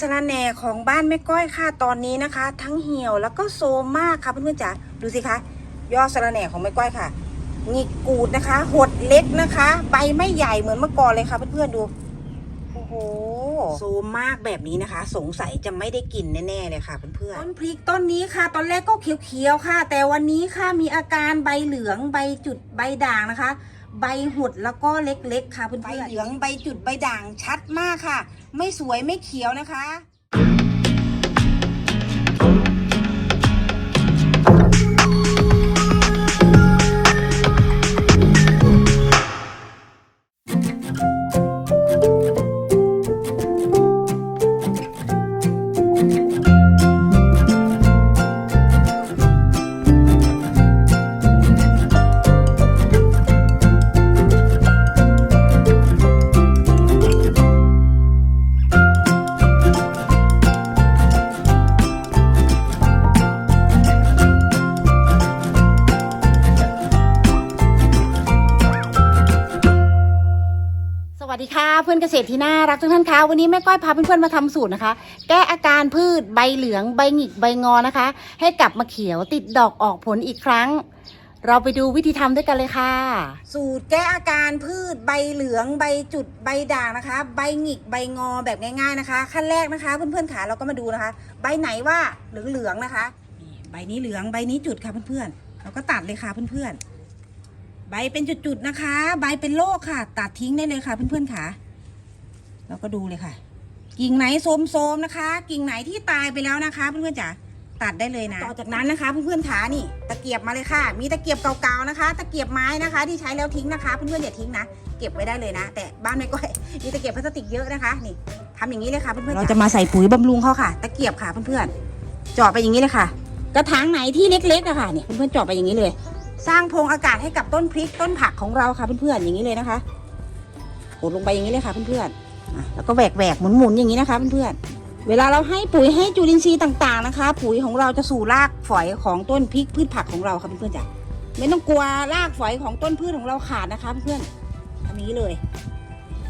สะระแหน่ของบ้านแม่ก้อยค่ะตอนนี้นะคะ ทั้งเหี่ยวแล้วก็โซมมากค่ะเพื่อนๆจ๋าดูสิคะยอดสะระแหน่ของแม่ก้อยค่ะหงิกกูดนะคะ หดเล็กนะคะ ใบไม่ใหญ่เหมือนเมื่อก่อนเลยค่ะเพื่อนๆดูโอ้โหโซมมากแบบนี้นะคะ สงสัยจะไม่ได้กินแน่ๆเลยค่ะเพื่อนๆต้นพริกต้นนี้ค่ะ ตอนแรกก็เขียวๆค่ะ แต่วันนี้ค่ะมีอาการใบเหลืองใบจุดใบด่างนะคะ ใบหดแล้วก็เล็กๆค่ะเพื่อนๆใบเหลืองใบจุดใบด่างชัดมากค่ะ ไม่สวยไม่เขียวนะคะ เพื่อนเกษตรที่น่ารักทุกท่านคะวันนี้แม่ก้อยพาเพื่อนๆมาทำสูตรนะคะ แก้อาการพืชใบเหลืองใบหงิกใบงอนะคะ ให้กลับมาเขียวติดดอกออกผลอีกครั้ง เราไปดูวิธีทำด้วยกันเลยค่ะ สูตรแก้อาการพืชใบเหลืองใบจุดใบด่างนะคะ ใบหงิกใบงอแบบง่ายๆนะคะ ขั้นแรกนะคะ เพื่อนๆขาเราก็มาดูนะคะ ใบไหนว่าเหลืองๆนะคะนี่ใบนี้เหลืองใบนี้จุดค่ะเพื่อนๆเราก็ตัดเลยค่ะเพื่อนๆใบเป็นจุดๆนะคะ ใบเป็นโรคค่ะ ตัดทิ้งได้เลยค่ะเพื่อนๆค่ะ แล้วก็ดูเลยค่ะ กิ่งไหนโสมๆนะคะ กิ่งไหนที่ตายไปแล้วนะคะเพื่อนๆจ๋าตัดได้เลยนะ ต่อจากนั้นนะคะเพื่อนๆขานี่ ตะเกียบมาเลยค่ะ มีตะเกียบเก่าๆนะคะ ตะเกียบไม้นะคะ ที่ใช้แล้วทิ้งนะคะเพื่อนๆอย่าทิ้งนะเก็บไว้ได้เลยนะ แต่บ้านไม่ก้อยมีตะเกียบพลาสติกเยอะนะคะนี่ทำอย่างนี้เลยค่ะเพื่อนๆเราจะมาใส่ปุ๋ยบำรุงเขาค่ะ ตะเกียบค่ะเพื่อนๆเจาะไปอย่างนี้เลยค่ะ กระถางไหนที่เล็กๆอะค่ะเนี่ยเพื่อนๆเจาะไปอย่างนี้เลย สร้างโพรงอากาศให้กับต้นพริกต้นผักของเราค่ะเพื่อนๆอย่างนี้เลยนะคะกดลงไปอย่างนี้เลยค่ะเพื่อนๆอะ แล้วก็แหวกแหวกๆหมุนๆอย่างนี้นะคะเพื่อนๆเวลาเราให้ปุ๋ยให้จุลินทรีย์ต่างๆนะคะ ปุ๋ยของเราจะสู่รากฝอยของต้นพริกพืชผักของเราค่ะเพื่อนๆจ้ะไม่ต้องกลัวรากฝอยของต้นพืชของเราขาดนะคะเพื่อนๆทำอย่างนี้เลย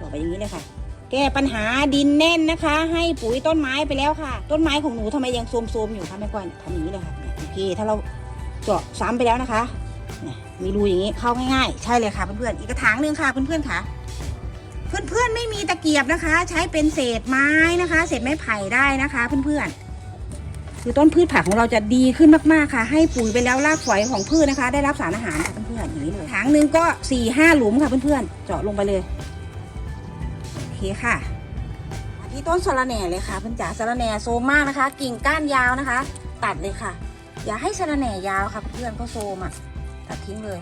ต่อไปอย่างนี้เลยค่ะ แก้ปัญหาดินแน่นนะคะ ให้ปุ๋ยต้นไม้ไปแล้วค่ะ ต้นไม้ของหนูทำไมยังโทรมๆอยู่คะแม่ก้อยทำอย่างนี้เลยค่ะเนี่ยโอเคถ้าเราเจาะซ้ำไปแล้วนะคะเนี่ยมีรูอย่างนี้เข้าง่ายๆ ใช่เลยค่ะเพื่อนๆอีกกระถางนึงค่ะเพื่อนๆค่ะ เพื่อนๆไม่มีตะเกียบนะคะ ใช้เป็นเศษไม้นะคะ เศษไม้ไผ่ได้นะคะ เพื่อนๆคือต้นพืชผักของเราจะดีขึ้นมากๆค่ะ ให้ปุ๋ยไปแล้วรากฝอยของพืชนะคะ ได้รับสารอาหารค่ะเพื่อนๆอย่างนี้เลยถางหนึ่งก็สี่ห้าหลุมค่ะเพื่อนๆเจาะลงไปเลยโอเคค่ะที่ต้นสะระแหน่เลยค่ะเพื่อนจ๋าสะระแหน่โซมมากนะคะ กิ่งก้านยาวนะคะ ตัดเลยค่ะ อย่าให้สะระแหน่ยาวค่ะเพื่อนๆก็โซมอะตัดทิ้งเลย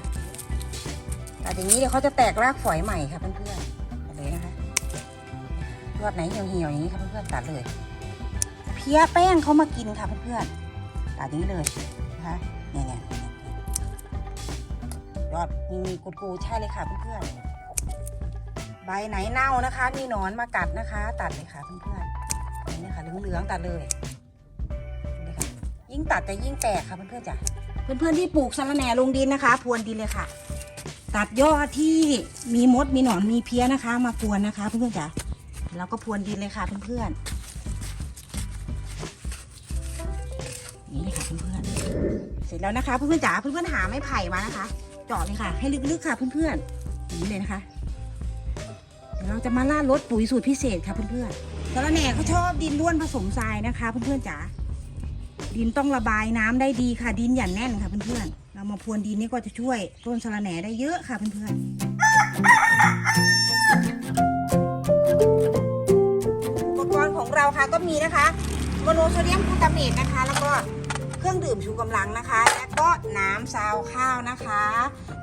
ตัดอย่างนี้เดี๋ยวเขาจะแตกรากฝอยใหม่ค่ะเพื่อนๆ เลยนะคะยอดไหนเหี่ยวๆอย่างนี้ค่ะเพื่อนๆตัดเลย เพี้ยแป้งเขามากินค่ะเพื่อนๆตัดนี้เลยนะคะเนี่ยเนี่ยยอดมีมีกุดกูใช่เลยค่ะเพื่อนๆใบไหนเน่านะคะ มีหนอนมากัดนะคะ ตัดเลยค่ะเพื่อนๆนี่ค่ะเหลืองๆตัดเลยนี่ค่ะยิ่งตัดจะยิ่งแตกค่ะเพื่อนๆจ้ะเพื่อนๆที่ปลูกสะระแหน่ลงดินนะคะ พรวนดินเลยค่ะ ตัดยอดที่มีมดมีหนอนมีเพี้ยนะคะ มาพรวนนะคะ เพื่อนๆจ๋าแล้วก็พรวนดินเลยค่ะเพื่อนๆนี่เลยค่ะเพื่อนๆเสร็จแล้วนะคะเพื่อนๆจ๋าเพื่อนๆหาไม้ไผ่มานะคะเจาะเลยค่ะ ให้ลึกๆค่ะเพื่อนๆอย่างนี้เลยนะคะเดี๋ยวเราจะมาล่าดรถปุ๋ยสูตรพิเศษค่ะเพื่อนๆสะระแหน่เขาชอบดินร่วนผสมทรายนะคะเพื่อนๆจ๋าดินต้องระบายน้ำได้ดีค่ะ ดินอย่าแน่นค่ะเพื่อนๆ เรามาพรวนดินนี่ก็จะช่วยต้นสะระแหน่ได้เยอะค่ะเพื่อนๆ อุปกรณ์ของเราค่ะก็มีนะคะโมโนโซเดียมกลูตาเมตนะคะ แล้วก็เครื่องดื่มชูกำลังนะคะ และก็น้ำซาวข้าวนะคะ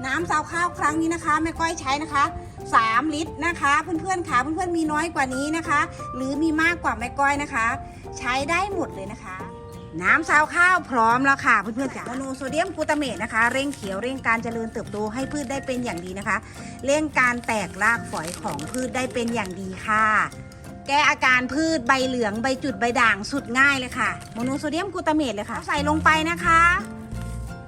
น้ำซาวข้าวครั้งนี้นะคะแม่ก้อยใช้นะคะ 3 ลิตรนะคะ เพื่อนๆค่ะเพื่อนๆมีน้อยกว่านี้นะคะ หรือมีมากกว่าแม่ก้อยนะคะ ใช้ได้หมดเลยนะคะ น้ำซาวข้าวพร้อมแล้วค่ะเพื่อนๆจ๋าโมโนโซเดียมกลูตาเมตนะคะ เร่งเขียวเร่งการเจริญเติบโตให้พืชได้เป็นอย่างดีนะคะ เร่งการแตกรากฝอยของพืชได้เป็นอย่างดีค่ะ แก้อาการพืชใบเหลืองใบจุดใบด่างสุดง่ายเลยค่ะโมโนโซเดียมกลูตาเมตเลยค่ะใส่ลงไปนะคะ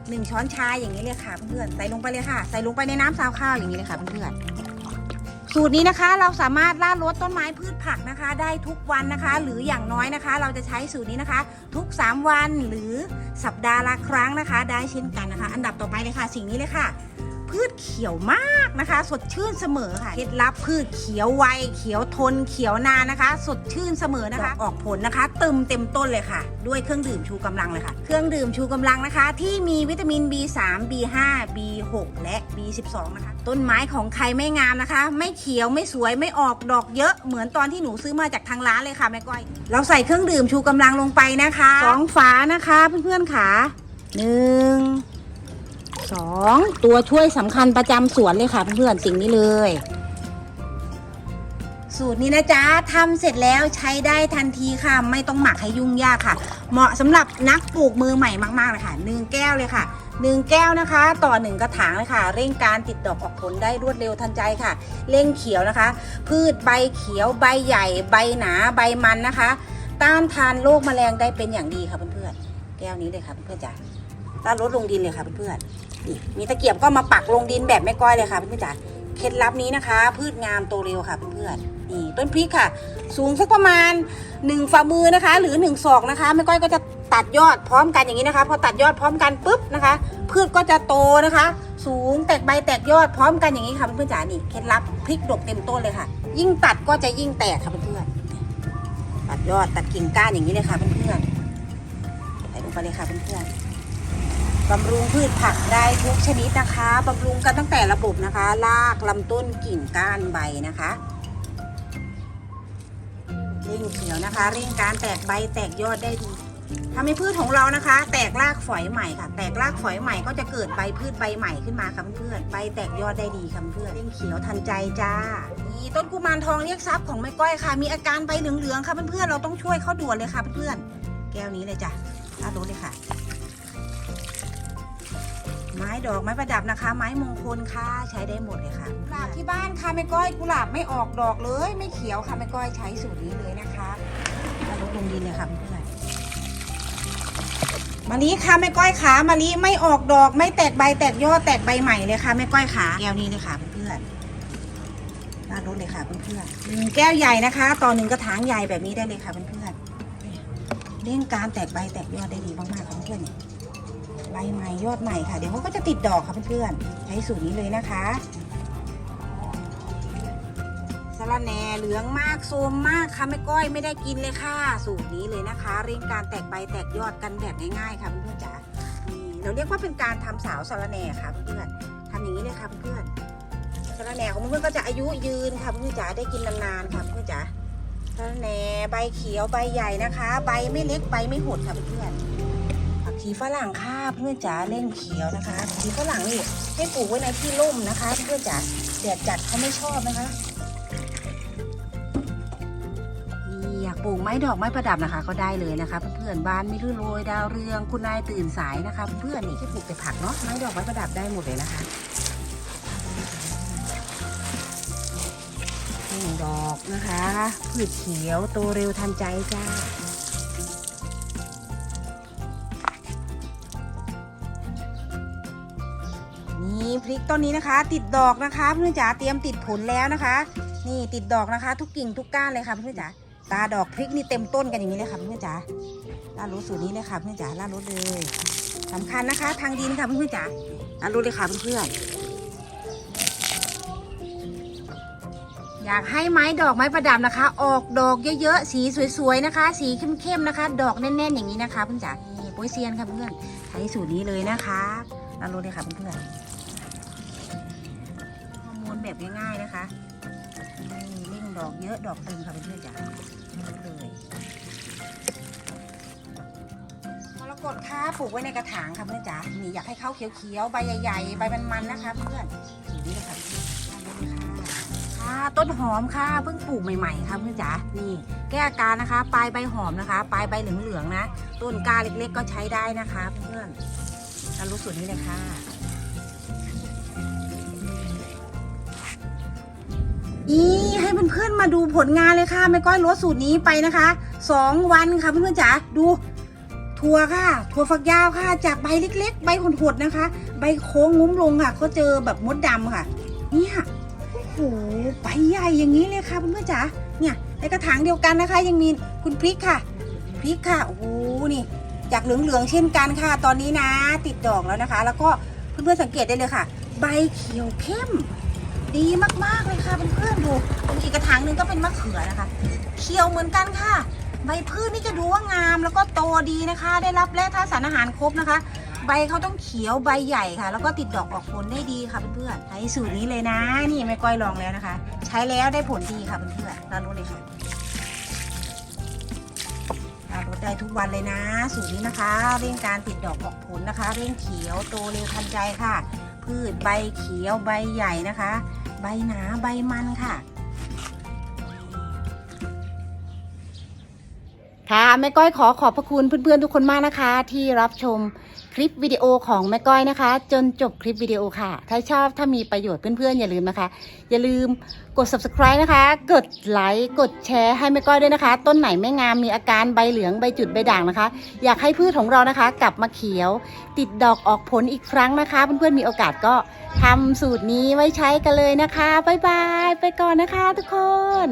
หนึ่งช้อนชาอย่างนี้เลยค่ะเพื่อนๆใส่ลงไปเลยค่ะ ใส่ลงไปในน้ำซาวข้าวอย่างนี้เลยค่ะเพื่อนๆ สูตรนี้นะคะเราสามารถล่าลดต้นไม้พืชผักนะคะ ได้ทุกวันนะคะ หรืออย่างน้อยนะคะ เราจะใช้สูตรนี้นะคะ ทุก 3 วันหรือสัปดาห์ละครั้งนะคะ ได้เช่นกันนะคะ อันดับต่อไปเลยค่ะ สิ่งนี้เลยค่ะ พืชเขียวมากนะคะ สดชื่นเสมอค่ะเคล็ดลับพืชเขียวไวเขียวทนเขียวนานนะคะ สดชื่นเสมอนะคะ ออกผลนะคะเติมเต็มต้นเลยค่ะ ด้วยเครื่องดื่มชูกำลังเลยค่ะ เครื่องดื่มชูกำลังนะคะ ที่มีวิตามิน B3 B5 B6 และ B12 นะคะ ต้นไม้ของใครไม่งามนะคะ ไม่เขียวไม่สวยไม่ออกดอกเยอะเหมือนตอนที่หนูซื้อมาจากทางร้านเลยค่ะแม่ก้อย เราใส่เครื่องดื่มชูกำลังลงไปนะคะสองฝานะคะเพื่อนๆค่ะหนึ่ง สองตัวช่วยสำคัญประจำสวนเลยค่ะเพื่อนๆสิ่งนี้เลย สูตรนี้นะจ๊ะทำเสร็จแล้วใช้ได้ทันทีค่ะ ไม่ต้องหมักให้ยุ่งยากค่ะ เหมาะสำหรับนักปลูกมือใหม่มากๆเลยค่ะหนึ่งแก้วเลยค่ะหนึ่งแก้วนะคะ ต่อหนึ่งกระถางเลยค่ะ เร่งการติดดอกออกผลได้รวดเร็วทันใจค่ะ เร่งเขียวนะคะ พืชใบเขียวใบใหญ่ ใบหนาใบมันนะคะ ต้านทานโรคแมลงได้เป็นอย่างดีค่ะเพื่อนๆแก้วนี้เลยค่ะเพื่อนๆจ้ะต้านลดลงดินเลยค่ะเพื่อนๆ นี่มีตะเกียบก็มาปักลงดินแบบแม่ก้อยเลยค่ะเพื่อนๆจ๋าเคล็ดลับนี้นะคะ พืชงามโตเร็วค่ะเพื่อนๆนี่ต้นพริกค่ะ สูงสักประมาณ1ฝ่ามือนะคะ หรือ1ศอกนะคะแม่ก้อยก็จะตัดยอดพร้อมกันอย่างนี้นะคะพอตัดยอดพร้อมกันปุ๊บนะคะ พืชก็จะโตนะคะ สูงแตกใบแตกยอดพร้อมกันอย่างนี้ค่ะเพื่อนๆจ๋านี่เคล็ดลับพริกดกเต็มต้นเลยค่ะ ยิ่งตัดก็จะยิ่งแตกค่ะเพื่อนๆตัดยอดตัดกิ่งก้านอย่างนี้เลยค่ะเพื่อนๆใส่ลงไปเลยค่ะเพื่อนๆ บำรุงพืชผักได้ทุกชนิดนะคะบำรุงกันตั้งแต่ระบบนะคะรากลำต้นกิ่งก้านใบนะคะเร่งเขียวนะคะ เร่งการแตกใบแตกยอดได้ดีทำให้พืชของเรานะคะ แตกรากฝอยใหม่ค่ะ แตกรากฝอยใหม่ก็จะเกิดใบพืชใบใหม่ขึ้นมาค่ะเพื่อนใบแตกยอดได้ดีค่ะเพื่อนเร่งเขียวทันใจจ้านี่ต้นกุมารทองเรียกทรัพย์ของแม่ก้อยค่ะ มีอาการใบเหลืองๆค่ะเพื่อนๆเราต้องช่วยเขาด่วนเลยค่ะเพื่อนๆแก้วนี้เลยจ้ะลาดรถเลยค่ะ ม้ดอกไม้ประดับนะคะ ไม้มงคลค่ะใช้ได้หมดเลยค่ะกุหลาบที่บ้านค่ะแม่ก้อยกุหลาบไม่ออกดอกเลย ไม่เขียวค่ะแม่ก้อยใช้สูตรนี้เลยนะคะแล้วลดลงดินเลยค่ะเพื่อนมะลิค่ะแม่ก้อยขามะลิไม่ออกดอก ไม่แตกใบแตกยอดแตกใบใหม่เลยค่ะแม่ก้อยขาแก้วนี้เลยค่ะเพื่อนๆราดรถเลยค่ะเพื่อนๆหนึ่งแก้วใหญ่นะคะต่อหนึ่งกระถางใหญ่แบบนี้ได้เลยค่ะเพื่อนๆเร่งการแตกใบแตกยอดได้ดีมากๆค่ะเพื่อนๆเนี่ย ใบใหม่ยอดใหม่ค่ะ เดี๋ยวเขาก็จะติดดอกค่ะเพื่อนๆ ใช้สูตรนี้เลยนะคะสะระแหน่เหลืองมากโซมมากค่ะไม่ก้อยไม่ได้กินเลยค่ะ สูตรนี้เลยนะคะ เร่งการแตกใบแตกยอดกันแบบง่ายๆค่ะเพื่อนๆจ๋านี่เราเรียกว่าเป็นการทำสาวสะระแหน่ค่ะเพื่อนๆทำอย่างนี้เลยค่ะเพื่อนๆสะระแหน่ของเพื่อนๆก็จะอายุยืนค่ะเพื่อนๆจ๋าได้กินนานๆค่ะเพื่อนๆจ๋าสะระแหน่ใบเขียวใบใหญ่นะคะ ใบไม่เล็กใบไม่หดค่ะเพื่อนๆ ผีฝรั่งค่ะเพื่อนจ๋าเล่นเขียวนะคะผีฝรั่งนี่ให้ปลูกไว้ในที่ร่มนะคะ เพื่อนจ๋าแดดจัดเขาไม่ชอบนะคะนี่อยากปลูกไม้ดอกไม้ประดับนะคะ ก็ได้เลยนะคะ เพื่อนๆบ้านไม่รื่นโรยดาวเรืองคุณนายตื่นสายนะคะ เพื่อนนี่ที่ปลูกแต่ผักเนาะไม้ดอกไม้ประดับได้หมดเลยนะคะนี่ดอกนะคะ พืชเขียวโตเร็วทันใจจ้า นี่พริกต้นนี้นะคะ ติดดอกนะคะเพื่อนจ๋าเตรียมติดผลแล้วนะคะ นี่ติดดอกนะคะ ทุกกิ่งทุกก้านเลยค่ะเพื่อนจ๋าตาดอกพริกนี่เต็มต้นกันอย่างนี้เลยค่ะเพื่อนจ๋าล่าดรถสูตรนี้เลยค่ะเพื่อนจ๋าล่าดรถเลยสำคัญนะคะ ทางดินค่ะเพื่อนจ๋าล่าดรถเลยค่ะเพื่อนอยากให้ไม้ดอกไม้ประดับนะคะ ออกดอกเยอะๆ สีสวยๆนะคะ สีเข้มๆนะคะ ดอกแน่นๆอย่างนี้นะคะเพื่อนจ๋านี่โป้ยเซียนค่ะเพื่อนใช้สูตรนี้เลยนะคะลาดรถเลยค่ะเพื่อนๆฮอร์โมน แบบง่ายๆนะคะนี่เร่งดอกเยอะดอกตึงค่ะเพื่อนๆจ้ะเลยมรกตค่ะปลูกไว้ในกระถางค่ะเพื่อนจ๋านี่อยากให้เข้าเขียวๆใบใหญ่ๆใบมันๆนะคะ เพื่อนสีนี้ค่ะทำเลยค่ะค่ะต้นหอมค่ะเพิ่งปลูกใหม่ๆค่ะเพื่อนจ๋านี่ แก้อาการนะคะ ปลายใบหอมนะคะ ปลายใบเหลืองๆนะต้นกาเล็กๆก็ใช้ได้นะคะ เพื่อนๆเรรู้สูตรนี้เลยค่ะ นี่ให้เพื่อนๆมาดูผลงานเลยค่ะแม่ก้อยลดสูตรนี้ไปนะคะสองวันค่ะเพื่อนๆจ๋าดูถั่วค่ะถั่วฝักยาวค่ะ จากใบเล็ก ๆ ใบหดๆนะคะ ใบโค้งงุ้มลงค่ะเขาเจอแบบมดดำค่ะเนี่ยโหใบใหญ่อย่างนี้เลยค่ะเพื่อนๆจ๋าเนี่ยในกระถางเดียวกันนะคะ ยังมีคุณพริกค่ะพริกค่ะโอ้โหนี่จากเหลืองๆเช่นกันค่ะ ตอนนี้นะ ติดดอกแล้วนะคะ แล้วก็เพื่อนๆสังเกตได้เลยค่ะ ใบเขียวเข้ม ดีมากๆเลยค่ะเพื่อนๆดูอีกกระถางหนึ่งก็เป็นมะเขือนะคะ เขียวเหมือนกันค่ะ ใบพืชนี่จะดูว่างามแล้วก็โตดีนะคะ ได้รับแร่ธาตุสารอาหารครบนะคะ ใบเขาต้องเขียวใบใหญ่ค่ะ แล้วก็ติดดอกออกผลได้ดีค่ะเพื่อนๆใช้สูตรนี้เลยนะ นี่แม่ก้อยลองแล้วนะคะ ใช้แล้วได้ผลดีค่ะเพื่อนๆเรารู้เลยค่ะราลดได้ทุกวันเลยนะ สูตรนี้นะคะเร่งการติดดอกออกผลนะคะ เร่งเขียวโตเร็วทันใจค่ะ พืชใบเขียวใบใหญ่นะคะ ใบหนาใบมันค่ะค่ะแม่ก้อยขอขอบพระคุณเพื่อนๆทุกคนมากนะคะ ที่รับชม คลิปวิดีโอของแม่ก้อยนะคะ จนจบคลิปวิดีโอค่ะ ถ้าชอบถ้ามีประโยชน์เพื่อนๆอย่าลืมนะคะ อย่าลืมกด subscribe นะคะ กดไลค์กดแชร์ให้แม่ก้อยด้วยนะคะ ต้นไหนไม่งามมีอาการใบเหลืองใบจุดใบด่างนะคะ อยากให้พืชของเรานะคะ กลับมาเขียว ติดดอกออกผลอีกครั้งนะคะ เพื่อนๆมีโอกาสก็ทำสูตรนี้ไว้ใช้กันเลยนะคะบ๊ายบายไปก่อนนะคะ ทุกคน